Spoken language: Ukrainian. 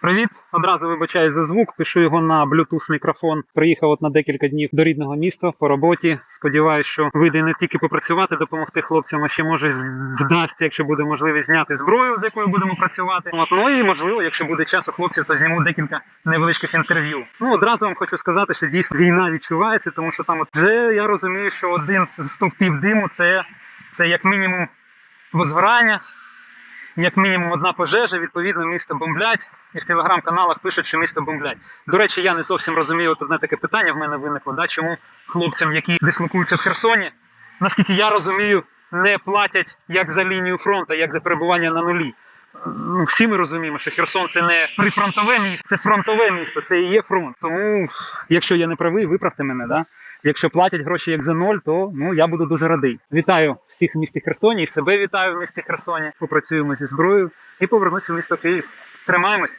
Привіт, одразу вибачаю за звук. Пишу його на Bluetooth мікрофон. Приїхав от на декілька днів до рідного міста по роботі. Сподіваюсь, що вийде не тільки попрацювати, допомогти хлопцям, а ще може вдасться, якщо буде можливість зняти зброю, з якою будемо працювати. От ну і можливо, якщо буде час у хлопців, то зніму декілька невеличких інтерв'ю. Ну одразу вам хочу сказати, що дійсно війна відчувається, тому що там от вже я розумію, що один з стовпів диму це, це як мінімум возгорання як мінімум одна пожежа, відповідно, місто бомблять, і в телеграм-каналах пишуть, що місто бомблять. До речі, я не зовсім розумію, от одне таке питання в мене виникло, да, чому хлопцям, які дислокуються в Херсоні, наскільки я розумію, не платять як за лінію фронту, як за перебування на нулі. Ну, всі ми розуміємо, що Херсон це не прифронтове місто, це фронтове місто, це і є фронт. Тому, якщо я не правий, виправте мене. Да? Якщо платять гроші як за ноль, то ну я буду дуже радий. Вітаю всіх в місті Херсоні і себе вітаю в місті Херсоні. Попрацюємо зі зброєю і повернуся в місто Київ. Тримаємось.